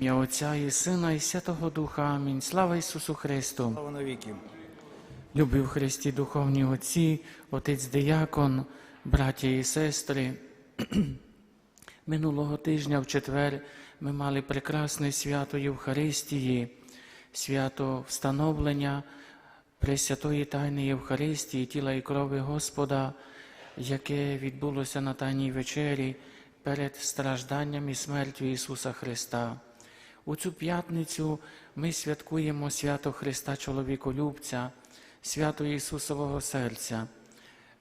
Ім'я Отця і Сина, і Святого Духа. Амінь. Слава Ісусу Христу! Слава навіки. Любі в Христі духовні отці, отець Деякон, браття і сестри. Минулого тижня в четвер ми мали прекрасне свято Євхаристії, свято встановлення Пресвятої Тайни Євхаристії, тіла і крови Господа, яке відбулося на Тайній вечері перед стражданням і смертю Ісуса Христа. У цю п'ятницю ми святкуємо свято Христа Чоловіколюбця, свято Ісусового серця.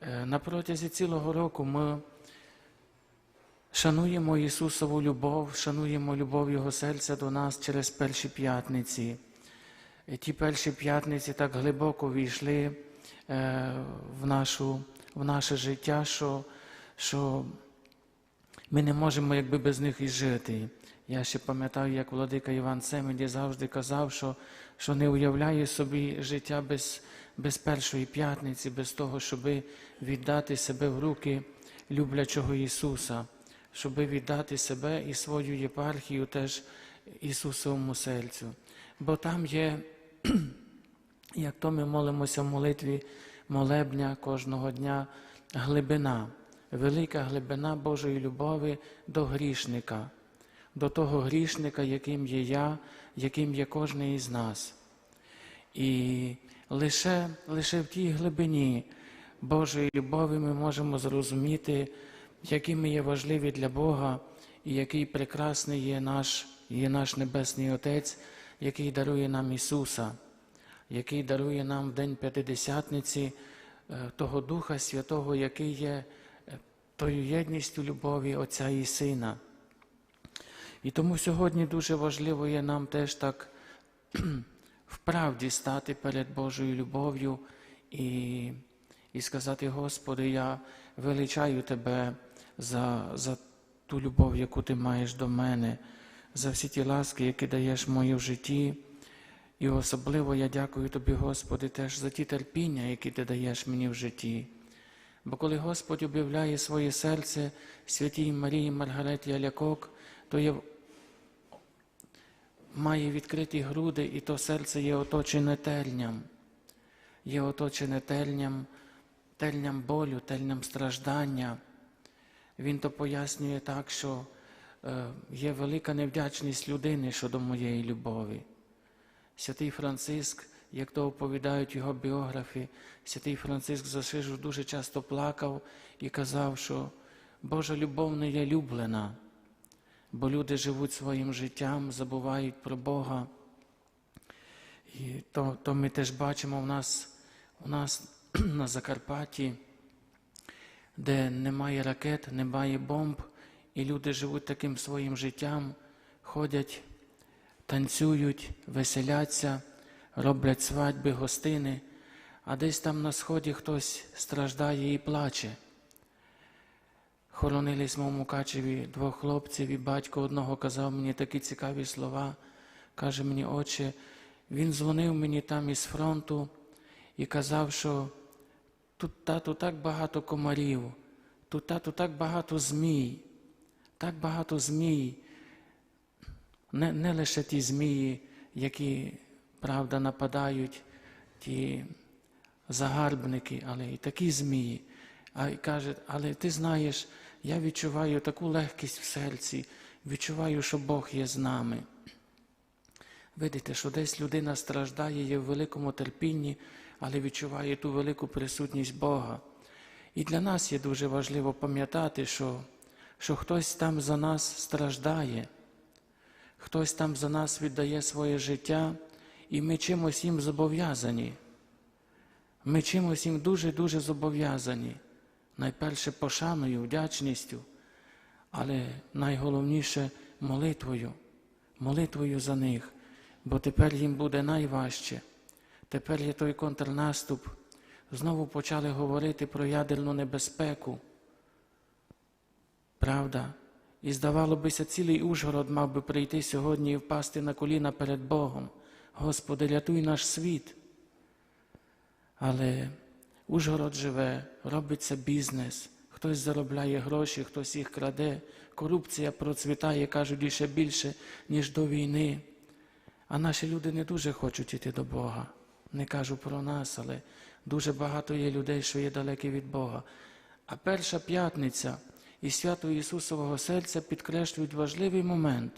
Е, На протязі цілого року ми шануємо Ісусову любов, шануємо любов Його серця до нас через перші п'ятниці. Ті перші п'ятниці так глибоко війшли е, в, нашу, в наше життя, що, що ми не можемо якби без них і жити. Я ще пам'ятаю, як владика Іван Семеді завжди казав, що, що не уявляє собі життя без, без першої п'ятниці, без того, щоб віддати себе в руки люблячого Ісуса, щоб віддати себе і свою єпархію теж Ісусовому серцю. Бо там є, як то ми молимося в молитві молебня кожного дня, глибина, велика глибина Божої любові до грішника, до того грішника, яким є я, яким є кожен із нас. І лише, лише в тій глибині Божої любові ми можемо зрозуміти, які ми є важливі для Бога, і який прекрасний є наш, є наш Небесний Отець, який дарує нам Ісуса, який дарує нам в День П'ятидесятниці е, того Духа Святого, який є тою єдністю любові Отця і Сина. І тому сьогодні дуже важливо є нам теж так вправді стати перед Божою любов'ю і, і сказати, Господи, я величаю Тебе за, за ту любов, яку Ти маєш до мене, за всі ті ласки, які даєш мої в житті. І особливо я дякую Тобі, Господи, теж за ті терпіння, які Ти даєш мені в житті. Бо коли Господь об'являє своє серце святій Марії Маргареті Алякок, то є, має відкриті груди, і то серце є оточене тельням, є оточене тельням, тельням болю, тельням страждання. Він то пояснює так, що е, є велика невдячність людини щодо моєї любові. Святий Франциск, як то оповідають його біографи, святий Франциск Засижу дуже часто плакав і казав, що Божа любов не є люблена, бо люди живуть своїм життям, забувають про Бога. І то, то ми теж бачимо в нас, у нас на Закарпатті, де немає ракет, немає бомб, і люди живуть таким своїм життям, ходять танцюють, веселяться, роблять свадьби, гостини, а десь там на сході хтось страждає і плаче. Хоронились в Мукачеві двох хлопців, і батько одного казав мені такі цікаві слова. Каже мені, отче, він дзвонив мені там із фронту і казав, що тут тату так багато комарів, тут тату так багато змій, так багато змій. Не, не лише ті змії, які, правда, нападають, ті загарбники, але і такі змії. А каже, але ти знаєш, я відчуваю таку легкість в серці, відчуваю, що Бог є з нами. Видите, що десь людина страждає, є в великому терпінні, але відчуває ту велику присутність Бога. І для нас є дуже важливо пам'ятати, що, що хтось там за нас страждає. Хтось там за нас віддає своє життя, і ми чимось їм зобов'язані. Ми чимось їм дуже-дуже зобов'язані. Найперше пошаною, вдячністю, але найголовніше молитвою, молитвою за них, бо тепер їм буде найважче. Тепер є той контрнаступ. Знову почали говорити про ядерну небезпеку. Правда? І здавало бися, цілий Ужгород мав би прийти сьогодні і впасти на коліна перед Богом. Господи, рятуй наш світ. Але Ужгород живе, робиться бізнес, хтось заробляє гроші, хтось їх краде, корупція процвітає, кажуть, ще більше, ніж до війни. А наші люди не дуже хочуть іти до Бога. Не кажу про нас, але дуже багато є людей, що є далекі від Бога. А перша п'ятниця і свято Ісусового серця підкреслюють важливий момент,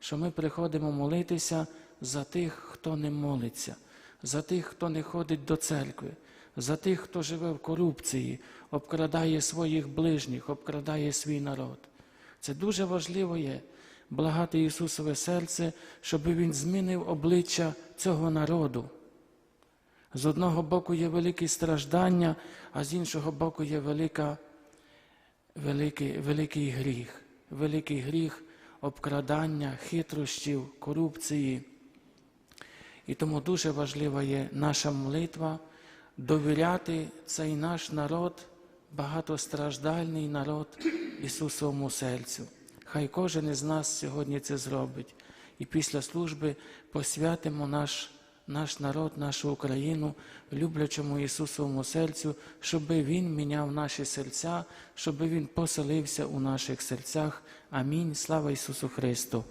що ми приходимо молитися за тих, хто не молиться, за тих, хто не ходить до церкви, за тих, хто живе в корупції, обкрадає своїх ближніх, обкрадає свій народ. Це дуже важливо є благати Ісусове серце, щоб Він змінив обличчя цього народу. З одного боку є великі страждання, а з іншого боку є велика, великий, великий гріх, великий гріх обкрадання, хитрощів, корупції. І тому дуже важлива є наша молитва довіряти цей наш народ, багатостраждальний народ Ісусовому серцю. Хай кожен із нас сьогодні це зробить. І після служби посвятимо наш, наш народ, нашу Україну, люблячому Ісусовому серцю, щоб Він міняв наші серця, щоб Він поселився у наших серцях. Амінь. Слава Ісусу Христу!